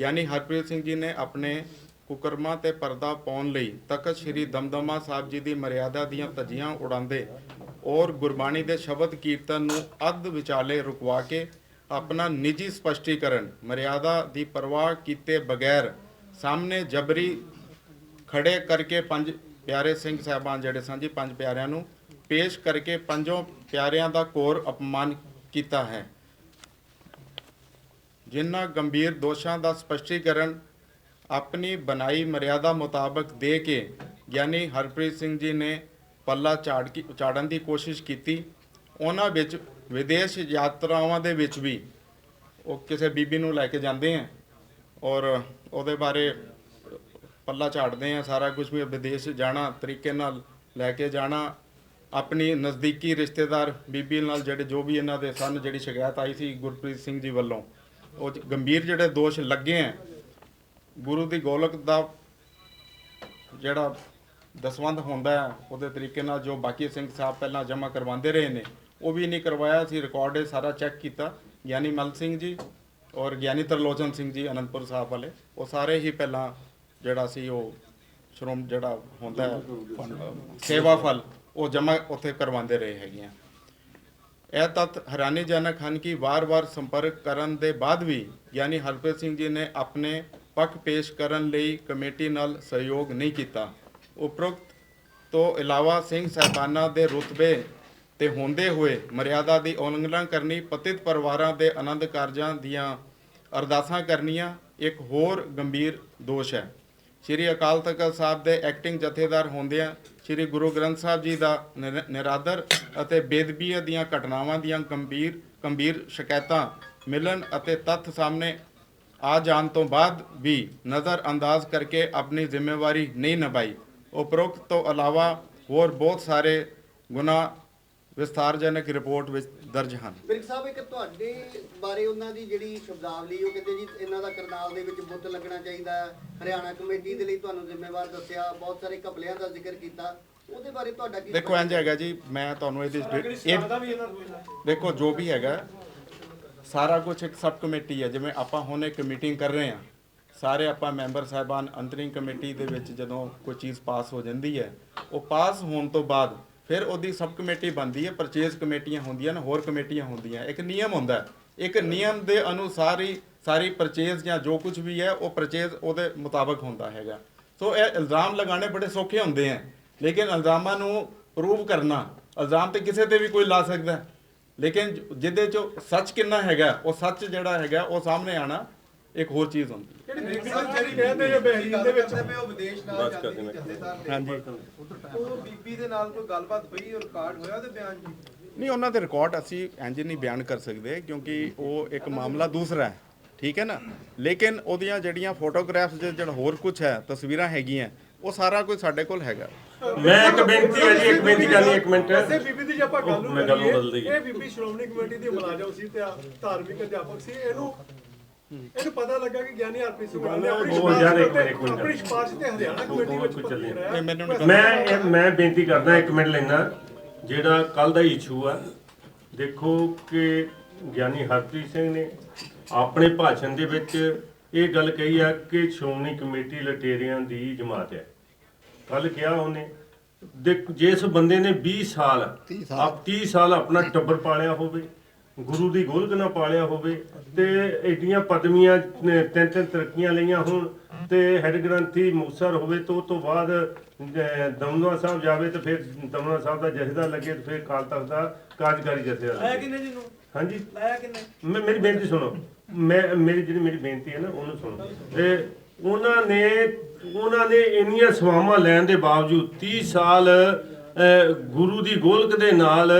ਗਿਆਨੀ ਹਰਪ੍ਰੀਤ ਸਿੰਘ ਜੀ ਨੇ ਆਪਣੇ ਕੁਕਰਮਾਂ ਤੇ ਪਰਦਾ ਪਾਉਣ ਲਈ ਤਖਤ ਸ੍ਰੀ ਦਮਦਮਾ ਸਾਹਿਬ ਜੀ ਦੀ ਮਰਿਆਦਾ ਦੀਆਂ ਧੱਜੀਆਂ ਉਡਾਉਂਦੇ ਔਰ ਗੁਰਬਾਣੀ ਦੇ ਸ਼ਬਦ ਕੀਰਤਨ ਨੂੰ ਅੱਧ ਵਿਚਾਲੇ ਰੁਕਵਾ ਕੇ ਆਪਣਾ ਨਿੱਜੀ ਸਪਸ਼ਟੀਕਰਨ ਮਰਿਆਦਾ ਦੀ ਪਰਵਾਹ ਕੀਤੇ ਬਗੈਰ ਸਾਹਮਣੇ ਜਬਰੀ ਖੜੇ ਕਰਕੇ ਪੰਜ ਪਿਆਰੇ ਸਿੰਘ ਸਾਹਿਬਾਨ ਜਿਹੜੇ ਸਨ ਜੀ, ਪੰਜ ਪਿਆਰਿਆਂ ਨੂੰ ਪੇਸ਼ ਕਰਕੇ ਪੰਜੋਂ ਪਿਆਰਿਆਂ ਦਾ ਘੋਰ ਅਪਮਾਨ ਕੀਤਾ ਹੈ। ਜਿਨ੍ਹਾਂ ਗੰਭੀਰ ਦੋਸ਼ਾਂ ਦਾ ਸਪਸ਼ਟੀਕਰਨ ਆਪਣੀ ਬਣਾਈ ਮਰਿਆਦਾ ਮੁਤਾਬਕ ਦੇ ਕੇ ਗਿਆਨੀ ਹਰਪ੍ਰੀਤ ਸਿੰਘ ਜੀ ਨੇ ਪੱਲਾ ਝਾੜ ਕੀ, ਝਾੜਨ ਦੀ ਕੋਸ਼ਿਸ਼ ਕੀਤੀ, ਉਹਨਾਂ ਵਿੱਚ ਵਿਦੇਸ਼ ਯਾਤਰਾਵਾਂ ਦੇ ਵਿੱਚ ਵੀ ਉਹ ਕਿਸੇ ਬੀਬੀ ਨੂੰ ਲੈ ਕੇ ਜਾਂਦੇ ਆ ਔਰ ਉਹਦੇ ਬਾਰੇ ਪੱਲਾ ਝਾੜਦੇ ਆ, ਸਾਰਾ ਕੁਝ ਵੀ ਵਿਦੇਸ਼ ਜਾਣਾ, ਤਰੀਕੇ ਨਾਲ ਲੈ ਕੇ ਜਾਣਾ, ਆਪਣੀ ਨਜ਼ਦੀਕੀ ਰਿਸ਼ਤੇਦਾਰ ਬੀਬੀ ਨਾਲ ਜਿਹੜੇ ਜੋ ਵੀ ਇਹਨਾਂ ਦੇ ਸਨ, ਜਿਹੜੀ ਸ਼ਿਕਾਇਤ ਆਈ ਸੀ ਗੁਰਪ੍ਰੀਤ ਸਿੰਘ ਜੀ ਵੱਲੋਂ। ਉਹ 'ਚ ਗੰਭੀਰ ਜਿਹੜੇ ਦੋਸ਼ ਲੱਗੇ ਆ ਗੁਰੂ ਦੀ ਗੋਲਕ ਦਾ ਜਿਹੜਾ ਦਸਵੰਧ ਹੁੰਦਾ ਹੈ, ਉਹਦੇ ਤਰੀਕੇ ਨਾਲ ਜੋ ਬਾਕੀ ਸਿੰਘ ਸਾਹਿਬ ਪਹਿਲਾਂ ਜਮ੍ਹਾਂ ਕਰਵਾਉਂਦੇ ਰਹੇ ਨੇ, ਉਹ ਵੀ ਨਹੀਂ ਕਰਵਾਇਆ ਸੀ ਰਿਕਾਰਡ ਇਹ ਸਾਰਾ ਚੈੱਕ ਕੀਤਾ, ਗਿਆਨੀ ਮਲ ਸਿੰਘ ਜੀ ਔਰ ਗਿਆਨੀ ਤਰਲੋਚਨ ਸਿੰਘ ਜੀ ਅਨੰਦਪੁਰ ਸਾਹਿਬ ਵਾਲੇ, ਉਹ ਸਾਰੇ ਹੀ ਪਹਿਲਾਂ ਜਿਹੜਾ ਸੀ ਉਹ ਸ਼੍ਰੋਮ ਜਿਹੜਾ ਹੁੰਦਾ ਸੇਵਾ ਫਲ ਉਹ ਜਮ੍ਹਾਂ ਉੱਥੇ ਕਰਵਾਉਂਦੇ ਰਹੇ ਹੈਗੇ ਆ। ਇਹ ਤੱਥ ਹੈਰਾਨੀਜਨਕ ਹਨ ਕਿ ਵਾਰ-ਵਾਰ ਸੰਪਰਕ ਕਰਨ ਦੇ ਬਾਅਦ ਵੀ ਯਾਨੀ ਹਰਪ੍ਰੀਤ ਸਿੰਘ ਜੀ ਨੇ ਆਪਣੇ ਪੱਖ ਪੇਸ਼ ਕਰਨ ਲਈ ਕਮੇਟੀ ਨਾਲ ਸਹਿਯੋਗ ਨਹੀਂ ਕੀਤਾ। ਉਪਰੋਕਤ ਤੋਂ ਇਲਾਵਾ ਸਿੰਘ ਸਾਹਿਬਾਨਾਂ ਦੇ ਰੁਤਬੇ ਤੇ ਹੁੰਦੇ ਹੋਏ ਮਰਿਆਦਾ ਦੀ ਉਲੰਘਣਾ ਕਰਨੀ, ਪਤਿਤ ਪਰਿਵਾਰਾਂ ਦੇ ਆਨੰਦ ਕਾਰਜਾਂ ਦੀਆਂ ਅਰਦਾਸਾਂ ਕਰਨੀਆਂ ਇੱਕ ਹੋਰ ਗੰਭੀਰ ਦੋਸ਼ ਹੈ। ਸ਼੍ਰੀ ਅਕਾਲ ਤਖਤ ਸਾਹਿਬ ਦੇ ਐਕਟਿੰਗ ਜਥੇਦਾਰ ਹੁੰਦਿਆਂ ਸ਼੍ਰੀ ਗੁਰੂ ਗ੍ਰੰਥ ਸਾਹਿਬ ਜੀ ਦਾ ਨਿਰ- ਨਿਰਾਦਰ ਅਤੇ ਬੇਦਬੀ ਦੀਆਂ ਘਟਨਾਵਾਂ ਦੀਆਂ ਗੰਭੀਰ ਗੰਭੀਰ ਸ਼ਿਕਾਇਤਾਂ ਮਿਲਣ ਅਤੇ ਤੱਥ ਸਾਹਮਣੇ ਆ ਜਾਣ ਤੋਂ ਬਾਅਦ ਵੀ ਨਜ਼ਰ ਅੰਦਾਜ਼ ਕਰਕੇ ਆਪਣੀ ਜ਼ਿੰਮੇਵਾਰੀ ਨਹੀਂ ਨਿਭਾਈ। ਉਪਰੋਕਤ ਤੋਂ ਇਲਾਵਾ ਹੋਰ ਬਹੁਤ ਸਾਰੇ ਗੁਨਾਹ ਵਿਸਥਾਰਜਨਕ ਰਿਪੋਰਟ ਵਿੱਚ ਦਰਜ ਹਨ। ਬਿਰਕ ਸਾਹਿਬ ਇੱਕ ਤੁਹਾਡੇ ਬਾਰੇ ਉਹਨਾਂ ਦੀ ਜਿਹੜੀ ਸ਼ਬਦਾਵਲੀ ਉਹ ਕਹਿੰਦੇ ਜੀ ਇਹਨਾਂ ਦਾ ਕਰਨਾਲ ਦੇ ਵਿੱਚ ਬੁੱਤ ਲੱਗਣਾ ਚਾਹੀਦਾ ਹੈ। ਹਰਿਆਣਾ ਕਮੇਟੀ ਦੇ ਲਈ ਤੁਹਾਨੂੰ ਜ਼ਿੰਮੇਵਾਰ ਦੱਸਿਆ ਬਹੁਤ ਸਾਰੇ ਘਪਲਿਆਂ ਦਾ ਜ਼ਿਕਰ ਕੀਤਾ। ਉਹਦੇ ਬਾਰੇ ਤੁਹਾਡਾ ਕੀ ਦੇਖੋ ਇੰਜ ਹੈਗਾ ਜੀ ਮੈਂ ਤੁਹਾਨੂੰ ਇਹਦੀ ਇਹ ਦੇਖੋ ਜੋ ਵੀ ਹੈਗਾ ਸਾਰਾ ਕੁਝ ਇੱਕ ਸਬ ਕਮੇਟੀ ਹੈ। ਜਿਵੇਂ ਆਪਾਂ ਹੁਣ ਇੱਕ ਮੀਟਿੰਗ ਕਰ ਰਹੇ ਹਾਂ ਸਾਰੇ ਆਪਾਂ ਮੈਂਬਰ ਸਾਹਿਬਾਨ ਅੰਤਰਿੰਗ ਕਮੇਟੀ ਦੇ ਵਿੱਚ ਜਦੋਂ ਕੋਈ ਚੀਜ਼ ਪਾਸ ਹੋ ਜਾਂਦੀ ਹੈ ਉਹ ਪਾਸ ਹੋਣ ਤੋਂ ਬਾਅਦ ਫਿਰ ਉਹਦੀ ਸਬ ਕਮੇਟੀ ਬਣਦੀ ਹੈ, ਪਰਚੇਜ਼ ਕਮੇਟੀਆਂ ਹੁੰਦੀਆਂ ਨੇ, ਹੋਰ ਕਮੇਟੀਆਂ ਹੁੰਦੀਆਂ। ਇੱਕ ਨਿਯਮ ਹੁੰਦਾ ਇੱਕ ਨਿਯਮ ਦੇ ਅਨੁਸਾਰ ਹੀ ਸਾਰੀ ਪਰਚੇਜ਼ ਜਾਂ ਜੋ ਕੁਝ ਵੀ ਹੈ, ਉਹ ਪਰਚੇਜ਼ ਉਹਦੇ ਮੁਤਾਬਕ ਹੁੰਦਾ ਹੈਗਾ। ਸੋ ਇਹ ਇਲਜ਼ਾਮ ਲਗਾਉਣੇ ਬੜੇ ਸੌਖੇ ਹੁੰਦੇ ਆ ਲੇਕਿਨ ਇਲਜ਼ਾਮਾਂ ਨੂੰ ਪ੍ਰੂਵ ਕਰਨਾ, ਇਲਜ਼ਾਮ ਤੇ ਕਿਸੇ ਤੇ ਵੀ ਕੋਈ ਲਾ ਸਕਦਾ। ਲੇਕਿਨ ਜਿਹਦੇ ਚ ਸੱਚ ਕਿੰਨਾ ਹੈਗਾ, ਉਹ ਸੱਚ ਜਿਹੜਾ ਹੈਗਾ, ਉਹ ਸਾਹਮਣੇ ਆਣਾ ਇੱਕ ਹੋਰ ਚੀਜ਼ ਹੁੰਦੀ ਹੈ। ਜਿਹੜੀ ਬੀਬੀ ਸਾਹਿਬ ਜਿਹੜੀ ਕਹਿੰਦੇ ਜੇ ਬਹਿਰੀਨ ਦੇ ਵਿੱਚ ਉਹ ਵਿਦੇਸ਼ ਨਾਲ ਜਾਂਦੇ ਨੇ। ਜਥੇਦਾਰ ਨੇ ਹਾਂਜੀ। ਉਹ ਬੀਬੀ ਦੇ ਨਾਲ ਕੋਈ ਗੱਲਬਾਤ ਹੋਈ ਔਰ ਰਿਕਾਰਡ ਹੋਇਆ ਉਹਦੇ ਬਿਆਨ ਜੀ ਨਹੀਂ ਉਹਨਾਂ ਦੇ ਰਿਕਾਰਡ ਅਸੀਂ ਇੰਜ ਨਹੀਂ ਬਿਆਨ ਕਰ ਸਕਦੇ ਕਿਉਂਕਿ ਉਹ ਇੱਕ ਮਾਮਲਾ ਦੂਸਰਾ ਹੈ ਠੀਕ ਹੈ ਨਾ? ਲੇਕਿਨ ਉਹਦੀਆਂ ਜਿਹੜੀਆਂ ਫੋਟੋਗ੍ਰਾਫਸ ਜਿਹੜਾ ਹੋਰ ਕੁਝ ਹੈ ਤਸਵੀਰਾਂ ਹੈਗੀਆਂ ਉਹ ਸਾਰਾ ਕੁਝ ਸਾਡੇ ਕੋਲ ਹੈਗਾ। ਮੈਂ ਇੱਕ ਬੇਨਤੀ ਹੈ ਜੀ ਇੱਕ ਬੇਨਤੀ ਕਰਨੀ ਇੱਕ ਮਿੰਟ। ਵੈਸੇ ਬੀਬੀ ਦੀ ਜੇ ਆਪਾਂ ਗੱਲ ਨੂੰ। ਇਹ ਬੀਬੀ ਸ਼੍ਰੋਮਣੀ ਕਮੇਟੀ ਦੀ ਮੁਲਾਜ਼ਮ ਸੀ ਤੇ ਆ- ਧਾਰਮਿਕ ਅਧਿਆਪਕ ਸੀ ਇਹਨੂੰ ਇਹਨੂੰ ਪਤਾ ਲੱਗਾ ਕਿ ਗਿਆਨੀ ਹਰਪ੍ਰੀਤ ਸਿੰਘ ਨੇ ਆਪਣੀ ਉਹ ਯਾਰ ਇੱਕ ਮਿੰਟ, ਇੱਕ ਮਿੰਟ। ਆਪਣੀ ਸਿਫਾਰਿਸ਼ ਤੇ ਹਰਿਆਣਾ ਕਮੇਟੀ ਵਿੱਚ ਕੋਈ ਚੱਲੀ ਮੈਨੂੰ ਨਹੀਂ। ਮੈਂ ਇਹ- ਮੈਂ ਬੇਨਤੀ ਕਰਦਾ ਇੱਕ ਮਿੰਟ ਲੈਣਾ। ਜਿਹੜਾ ਕੱਲ ਦਾ ਇਸ਼ੂ ਆ ਦੇਖੋ ਕਿ ਗਿਆਨੀ ਹਰਪ੍ਰੀਤ ਸਿੰਘ ਨੇ ਆਪਣੇ ਭਾਸ਼ਣ ਦੇ ਵਿੱਚ ਇਹ ਗੱਲ ਕਹੀ ਆ ਕਿ ਸ਼੍ਰੋਮਣੀ ਕਮੇਟੀ ਲਟੇਰਿਆਂ ਦੀ ਜਮਾਤ ਹੈ। ਕੱਲ ਕਿਹਾ ਉਹਨੇ ਦੇਖ ਜਿਸ ਬੰਦੇ ਨੇ 20 ਸਾਲ ਆਪ 30 ਸਾਲ ਆਪਣਾ ਟੱਬਰ ਪਾਲਿਆ ਹੋਵੇ ਗੁਰੂ ਦੀ ਗੋਲਕ ਨਾ ਪਾਲਿਆ ਹੋਵੇ ਤੇ ਐਡੀਆਂ ਪਦਵੀਆਂ ਨੇ, ਤਿੰਨ ਤਿੰਨ ਤਰੱਕੀਆਂ ਲਈਆਂ ਹੋਣ ਤੇ ਹੈਡ ਗ੍ਰੰਥੀ ਮੁਕਤਸਰ ਹੋਵੇ ਤੋਂ ਤੋਂ ਬਾਅਦ ਦਮਦਮਾ ਸਾਹਿਬ ਜਾਵੇ ਤੇ ਫਿਰ ਦਮਦਮਾ ਸਾਹਿਬ ਦਾ ਜਥੇਦਾਰ ਲੱਗੇ ਤੇ ਫਿਰ ਕਾਲ ਤਖਤ ਦਾ ਕਾਰਜਕਾਰੀ ਜਥੇਦਾਰ ਲਾਇਆ ਕਿੰਨੇ ਜੀ ਨੂੰ? ਹਾਂਜੀ। ਲਾਇਆ ਕਿੰਨੇ? ਮੇਰੀ ਬੇਨਤੀ ਸੁਣੋ। ਮੈਂ ਮੇਰੀ ਜਿਹੜੀ ਮੇਰੀ ਬੇਨਤੀ ਹੈ ਨਾ ਉਹਨੂੰ ਸੁਣੋ। ਤੇ ਉਹਨਾਂ ਨੇ ਉਹਨਾਂ ਨੇ ਇੰਨੀਆਂ ਸਵਾਵਾਂ ਲੈਣ ਦੇ ਬਾਵਜੂਦ 30 ਸਾਲ ਗੁਰੂ ਦੀ ਗੋਲਕ ਦੇ ਨਾਲ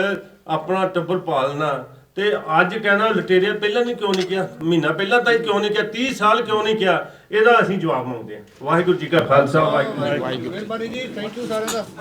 ਆਪਣਾ ਟੱਬਰ ਪਾਲਣਾ ਤੇ ਅੱਜ ਕਹਿਣਾ ਲਟੇਰੀਆ ਪਹਿਲਾਂ ਨਹੀਂ ਕਿਉਂ ਨਹੀਂ ਕਿਹਾ? ਮਹੀਨਾ ਪਹਿਲਾਂ ਤਾਂ ਕਿਉਂ ਨਹੀਂ ਕਿਹਾ? 30 ਸਾਲ ਕਿਉਂ ਨਹੀਂ ਕਿਹਾ? ਇਹਦਾ ਅਸੀਂ ਜਵਾਬ ਮੰਗਦੇ ਹਾਂ। ਵਾਹਿਗੁਰੂ ਜੀ ਕਾ ਖਾਲਸਾ, ਵਾਹਿਗੁਰੂ ਜੀ ਕੀ ਫਤਿਹ। ਮਿਹਰਬਾਨੀ ਜੀ ਥੈਂਕ ਯੂ ਸਾਰਿਆਂ ਦਾ